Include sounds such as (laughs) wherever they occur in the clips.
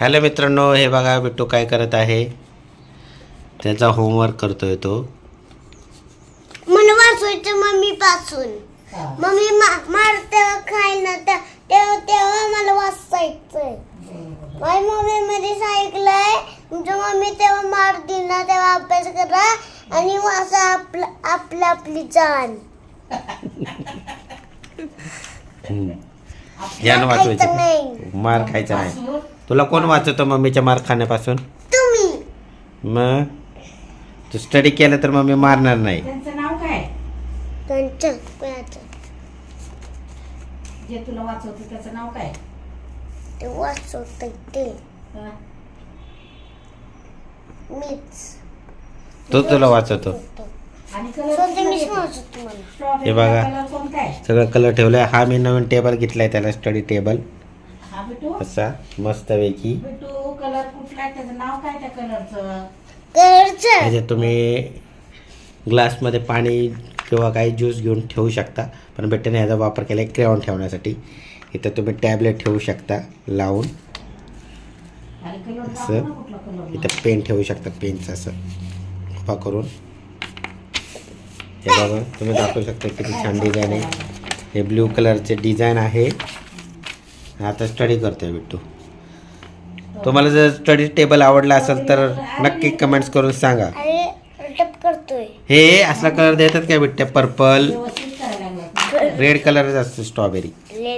Hello मित्रांनो हे बघा बिट्टू काय करत आहे? त्याचा होमवर्क करतोय तो. मला वाचवायचं मम्मी पासून मम्मी मा- मारते खायला त्या- तेव्हा तेव्हा मला वाचायचंय माझ्या मम्मी मध्ये सांगितलंय तुमच्या मम्मी तेव्हा मार दिल ना तेव्हा अभ्यास करा आणि वाचा आपलं आपलं आपली जाण (laughs) हम्म. यानं वाचवायचं. मार खायचा नाही. तुला कोण वाचवतो मम्मीच्या मार खाण्यापासून? तुम्ही. मग? तू स्टडी केलं तर मम्मी मारणार नाही. त्यांचं नाव काय? त्यांचं कोणाचं? जे तुला वाचवते त्याचं नाव काय? ते वाचवत ते. हा? मीच. तो तुला वाचवतो. हे बघा. कलर कोणता आहे? सगळं कलर ठेवलाय. हा मी नवीन टेबल घेतलाय त्याला स्टडी टेबल हा बिटू? असा मस्तपैकी. बिटू कलर कुठला आहे? त्याचं नाव काय त्या कलरचं. घरचं ह्याच्यात तुम्ही ग्लासमध्ये पाणी किंवा काही ज्यूस घेऊन ठेवू शकता पण बेट्याने ह्याचा वापर केला आहे क्रेऑन ठेवण्यासाठी. इथं तुम्ही टॅबलेट ठेवू शकता लावून. असं. इथं पेन ठेवू शकता पेनचं असं. उभा करून. हे बघा तुम्ही दाखवू शकता किती छान डिझाईन आहे. हे. ब्ल्यू कलरचे डिझाईन आहे. आता स्टडी करतोय बिट्टू तुम्हाला जर स्टडी टेबल आवडला असेल तर नक्की कमेंट्स करून सांगा. अरे टप करतोय. हे असला कलर देतात काय बिट्ट्या? पर्पल रेड कलरच असतो स्ट्रॉबेरी हे.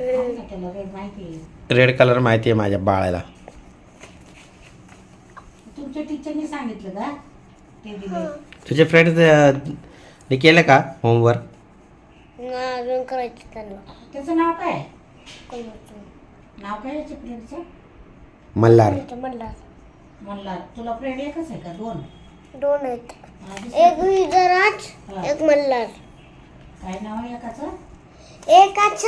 रेड माहिती आहे. रेड कलर माहिती आहे माझ्या बाळाला. तुमच्या टीचरनी सांगितलं का? ते तुझे फ्रेंड्स ने केलं का होमवर्क ना अजून करायचं त्यांना त्याचं नाव काय कोणाचं? नाव काय याच्या फ्रेंडचं मल्हार. म्हणलं म्हणला तुला फ्रेंड एकच आहे का? दोन? दोन आहेत. हा, दुसरं? एक विजराज. एक मल्हार. काय नाव आहे एकाचं? एकाच.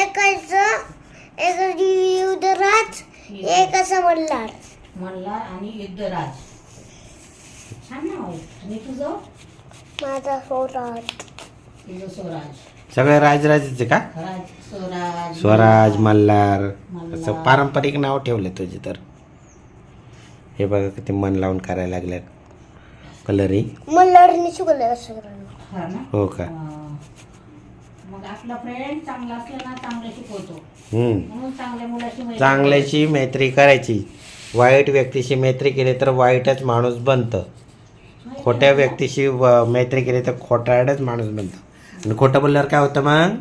एकाच एक युद्धराज एकाचा मल्हार. मल्हार आणि युद्धराज. छान नाव आहे आणि तुझं? माझा स्वराज. तुझं स्वराज. सगळे राजराजेचे का? राज स्वराज स्वराज मल्हार. मल्हार. असं पारंपरिक नाव ठेवले तुझे तर. हे बघा किती मन लावून करायला लागल्यात. कलरिंग मल्हारने शिकवलं असं करायला. हा ना? हो का? हा. मग आपला फ्रेंड चांगला असला ना चांगलं शिकवतो. हम्म. म्हणून चांगल्या मुलाशी मैत्री चांगल्याची मैत्री करायची. वाईट व्यक्तीशी मैत्री केली तर वाईटच माणूस बनतं. खोट्या व्यक्तीशी मैत्री केली तर खोटारडच माणूस बनतं. आणि खोटं बोलल्यावर काय होतं मग?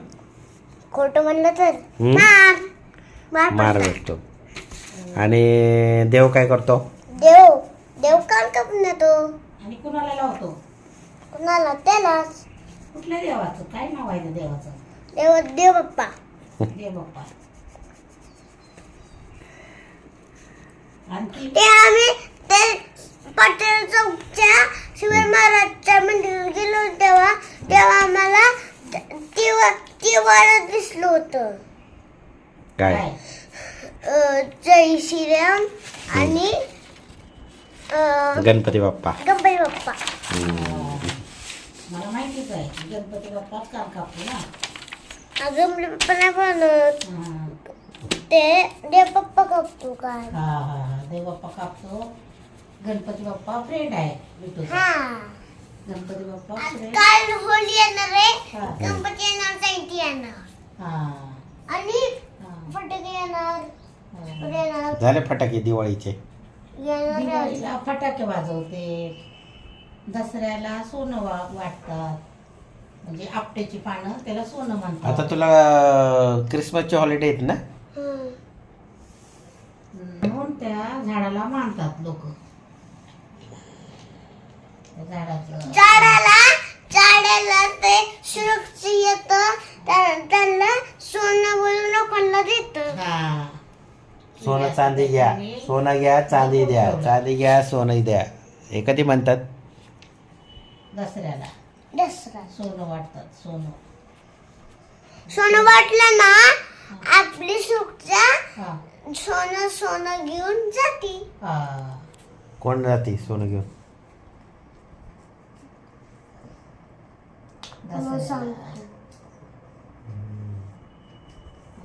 खोटं म्हणलं तर? हम्म? मार. मार मार पडतात. भेटतो. आणि देव काय करतो? देव. देव काल कापून तो? आणि कुणाला लावतो? कुणाला? त्यालाच. कुठल्या देवाचं? काय नाव आहे त्या देवाचं? देव देव बाप्पा. देव बाप्पा. आणखी ते आम्ही ते पटेल चौकच्या शिवाय महाराजच्या मंदिरात गेलो तेव्हा तेव्हा आम्हाला ती ती वाडत दिसलं होतं. काय? अं, जय श्रीराम आणि अं, गणपती बाप्पा. गणपती बाप्पा. मला माहितीच आहे गणपती बाप्पाच कान कापतो ना. पण नाही बनत हा ते देव बाप्पा कापतो काय हा हा हा. देव बाप्पा कापतो. गणपती बाप्पा फ्रेंड आहे हा. गणपती बाप्पा फ्रेंड काल होली येणार आहे. हा. गणपती येणार जयंती येणार. हा. आणि हा. फटाके येणार. हा. फटाके येणार. झाले फटाके दिवाळीचे. येणार. दिवाळीला फटाके वाजवते. दसऱ्याला सोनं वा वाटतात. म्हणजे आपट्याची पानं त्याला सोनं म्हणतात. आता तुला क्रिसमसचे हॉलिडे आहेत ना? हम्म. म्हणून त्या झाडाला मानतात लोक. झाडाला झाडाला ते सुरक्षित येत. त्याला सोनं बोलून लोकांना देत. हा. सोनं चांदी घ्या. सोनं घ्या चांदी द्या. चांदी घ्या सोनं द्या. हे कधी म्हणतात? दसऱ्याला. दसरा. सोनं वाटतात सोनं. सोनं वाटलं ना आपली सुरक्षा हा. सोनं सोनं घेऊन जाती. हा. कोण जाते सोनं घेऊन? मग दसऱ्याला सांगते.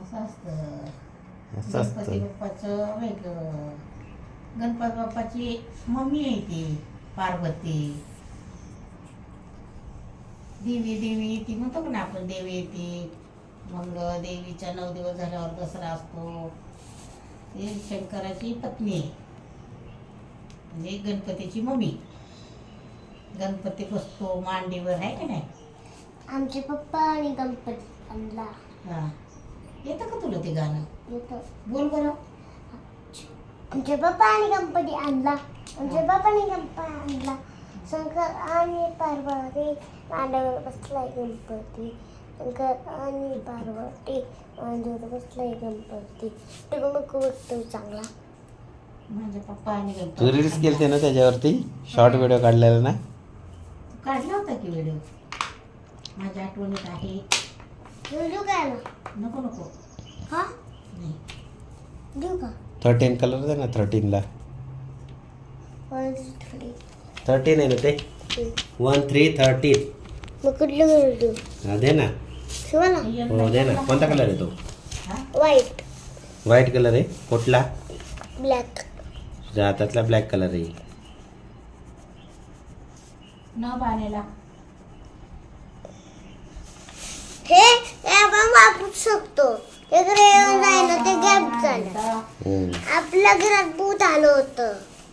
असं असतं. असं गणपती बाप्पाचं वेगळं. गणपती बाप्पाची मम्मी आहे ती पार्वती. देवी देवी येते म्हणतो का ना आपण? देवी येते. मग देवीच्या नऊ दिवस झाल्यावर दसरा असतो. ती शंकराची पत्नी आहे. म्हणजे गणपतीची मम्मी. गणपती बसतो मांडीवर आहे का नाही? आमचे पप्पा आणि गणपती आणला. हा. येतं का तुला ते गाणं? येतो. बोल बरं. आमचे पप्पा आणि गणपती आणला. आमचे पप्पा आणि गणपती आणला. शंकर आणि पार्वती मांडीवर बसलाय गणपती. शंकर आणि पार्वती मांडीवर बसलाय गणपती. टिकून बघतो चांगला. माझे पप्पा आणि तू रील्स केलते ना त्याच्यावरती? शॉर्ट व्हिडिओ काढलेला ना? काढला होता की व्हिडिओ माझ्या आठवणीत आहे. देऊ काय ना नको नको. हा? नाही. देऊ का? थर्टीन कलर दे ना थर्टीनला वन थ्री थर्टीन आहे ना ते? वन थ्री थर्टीन मग कुठलं कलर देऊ दे ना. शिवाला? हो दे ना. कोणता कलर आहे तो? हा? व्हाईट व्हाईट कलर आहे. कुठला? ब्लॅक तुझ्या हातातला ब्लॅक कलर आहे. न बाणेला हे आपण वापरू शकतो ते. क्रेयॉन आहे ना ते गॅप झालं. हम्म, आपल्या घरात भूत आलं होतं.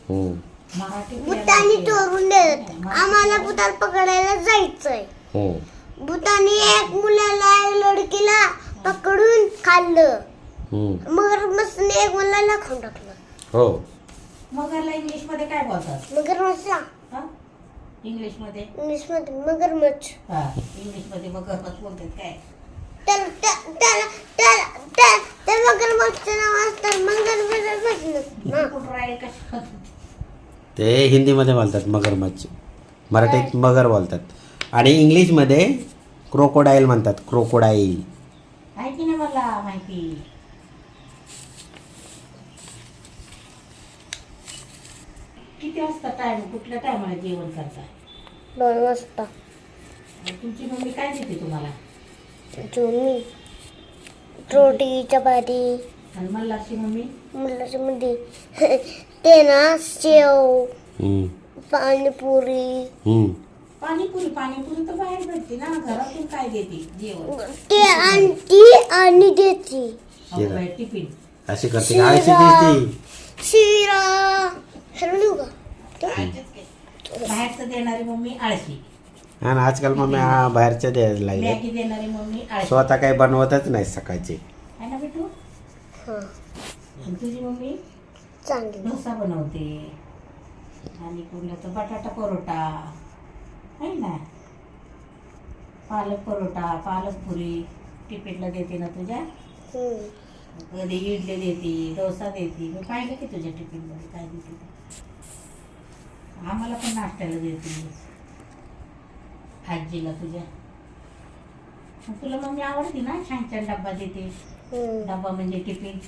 हम्म, मराठी भूतानी चोरून देत आम्हाला भूताला पकडायला जायचंय. हम्म, भूतानी एक मुलाला एक लडकीला पकडून खाल्लं. हम्म. मगर मस्तने एक मुलाला खाऊन टाकलं. हो. मगरला इंग्लिशमध्ये काय बोलतात? मगर मच्छला हा इंग्लिशमध्ये इंग्लिशमध्ये मगर मच्छ. हा इंग्लिशमध्ये मगरमच्छ बोलतात काय? त्याला त्याला त्या- त्या मगर मच्छचं नाव असतं मगर मगर ना कुठं राहील कशा ते हिंदीमध्ये बोलतात मगरमच्छ मराठीत मगर बोलतात. आणि इंग्लिशमध्ये क्रोकोडाईल म्हणतात क्रोकोडाईल. की नाही मला माहिती? किती वाजता टाइम कुठल्या टायमाला जेवण करता? दोन वाजता. आणि तुमची मम्मी काय देते तुम्हाला? तुम्ही रोटी चपाती आणि मल्हारची मम्मी? मुलाच्या मध्ये (laughs) ते ना शेव हम्म, पाणीपुरी. हम्म. पाणीपुरी पाणीपुरी तर बाहेर भेटते ना घरातून काय देते जेवण? ते आणती आणि देती. अहो, टिफिन. अशी करते का? आळशी दिसती शिरा. बाहेरचं देणारी मम्मी आळशी. आणि आजकाल मग मी हा बाहेरच्या द्यायला लागले. मॅगी देणारी मम्मी आळशी. स्वतः काही बनवतच नाही सकाळची. आहे ना बेटू? हा. आणि तुझी मम्मी? चांगली. डोसा बनवते. आणि कुठलं बटाटा परोटा आहे ना? पालक परोटा पालक पुरी. टिफिनला देते ना तुझ्या? हम्म. कधी इडली देते डोसा देते. मी पाहिलं की तुझ्या टिफिनमध्ये काय देते ते. आम्हाला पण नाश्त्याला देते आजीला तुझ्या. मग तुला मम्मी आवडते ना? छान छान डब्बा देते. हम्म. डब्बा म्हणजे टिफिन.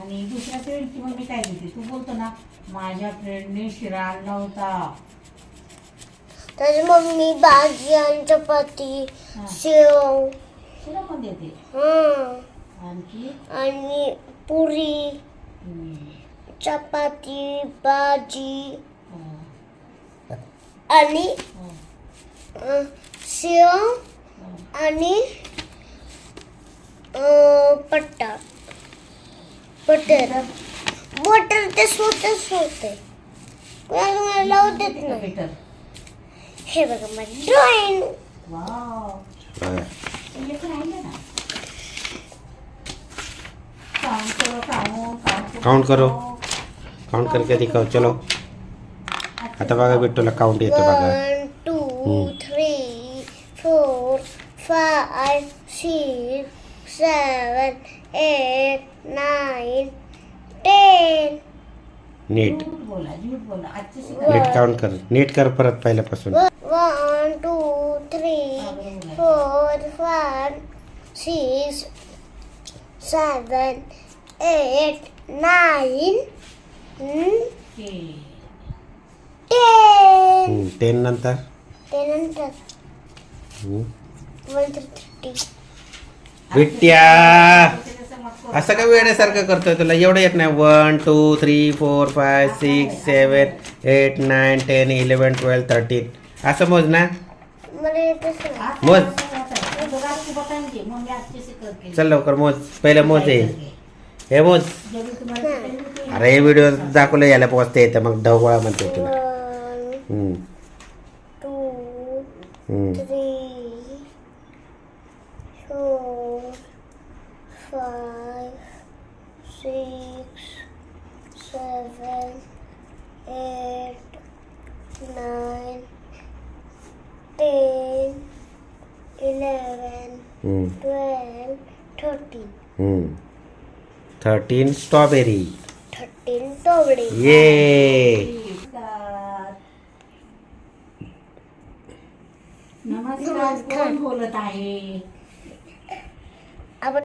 आणि दुसऱ्या फ्रेंडची मम्मी काय देते? तू बोलतो ना माझ्या फ्रेंडने शिरा आणला होता. त्याची मम्मी भाजी आणि चपाती हा, शेव. शिरा पण देते? हा. आणखी? आणि पुरी. हम्म, चपाती भाजी आणि शेव. आणि पट्टा. बटर बटर ते स्वतःच होते कोणाला मला लावू देत नाही. हे बघा माझी ड्रॉइंग काउंट करो. काउंट काउंट करो. काउंट करके दिखाओ चलो। आता बघा बिट्टूला काउंट येतो बघा। One two hmm. Three four five six seven eight nine ten नीट झूट बोला झूट बोला आजची नीट काउंट कर नीट कर परत पहिल्यापासून। One two three four five six seven eight nine ten ten नंतर त्यानंतर हम्म, वन थ्री थर्टी बिट्ट्या असं काय वेळेसारखं करतोय तुला एवढं येत नाही one two three four five six seven eight nine ten eleven twelve thirteen असं मोज ना मला येतच नाही मोज. मग आजची शिकवते चल लवकर मोज पहिलं मोज आहे हे मोज अरे हे व्हिडिओ दाखवलं याला पोचते येतं मग ढवगोळा म्हणते तुला one hmm, two hmm. three, four, five, six, seven, eight, nine, ten, eleven, hmm, twelve, thirteen. Hmm. thirteen strawberry Thirteen तोबडे ये नमस्कार कोण बोलत आहे?